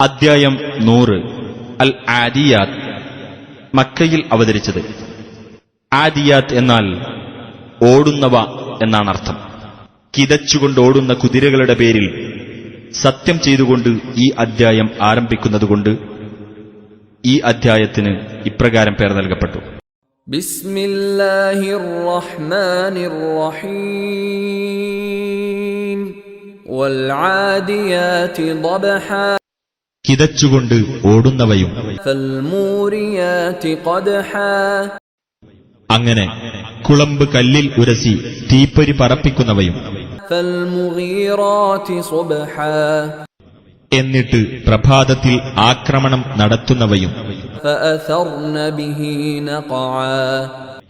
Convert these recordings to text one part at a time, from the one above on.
അദ്ധ്യായം നൂറ് അൽ ആദിയാത്ത് മക്കയിൽ അവതരിച്ചത് ആദിയാത്ത് എന്നാൽ ഓടുന്നവ എന്നാണ് അർത്ഥം കിതച്ചുകൊണ്ട് ഓടുന്ന കുതിരകളുടെ പേരിൽ സത്യം ചെയ്തുകൊണ്ട് ഈ അദ്ധ്യായം ആരംഭിക്കുന്നതുകൊണ്ട് ഈ അദ്ധ്യായത്തിന് ഇപ്രകാരം പേർ നൽകപ്പെട്ടു بسم الله الرحمن الرحيم والعاديات ضبحا കിതച്ചുകൊണ്ട് ഓടുന്നവയും അങ്ങനെ കുളമ്പ് കല്ലിൽ ഉരസി തീപ്പൊരി പറപ്പിക്കുന്നവയും എന്നിട്ട് പ്രഭാതത്തിൽ ആക്രമണം നടത്തുന്നവയും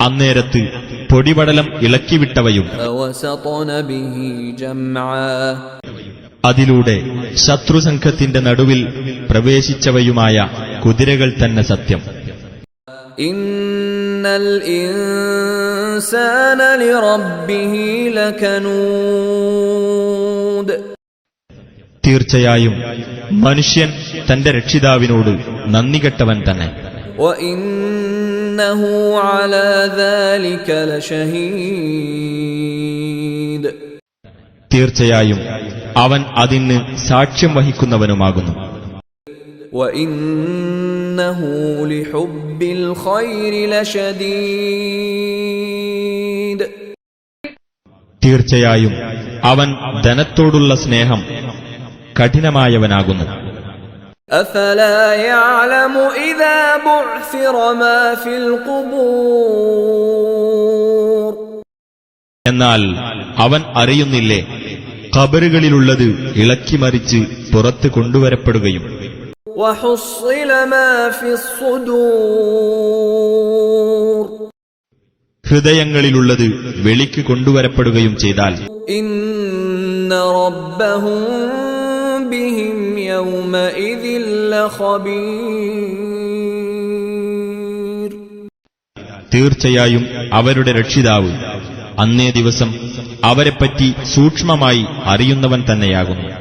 അന്നേരത്ത് പൊടിപടലം ഇളക്കിവിട്ടവയും അതിലൂടെ ശത്രുസംഘത്തിന്റെ നടുവിൽ പ്രവേശിച്ചവയുമായ കുതിരകൾ തന്നെ സത്യം. തീർച്ചയായും മനുഷ്യൻ തന്റെ രക്ഷിതാവിനോട് നന്ദികെട്ടവൻ തന്നെ. തീർച്ചയായും അവൻ അതിന് സാക്ഷ്യം വഹിക്കുന്നവനുമാകുന്നു وإنه لحب الخير لشديد തീർച്ചയായും അവൻ ധനത്തോടുള്ള സ്നേഹം കഠിനമായവനാകുന്നു أفلا يعلم إذا بعثر ما في القبور എന്നാൽ അവൻ അറിയുന്നില്ലേ ഖബറുകളിലുള്ളത് ഇളക്കി മറിച്ച് പുറത്ത് കൊണ്ടുവരപ്പെടുകയും ഹൃദയങ്ങളിലുള്ളത് വെളിക്ക് കൊണ്ടുവരപ്പെടുകയും ചെയ്താൽ തീർച്ചയായും അവരുടെ രക്ഷിതാവ് അന്നേ ദിവസം അവരെപ്പറ്റി സൂക്ഷ്മമായി അറിയുന്നവൻ തന്നെയാകുന്നു.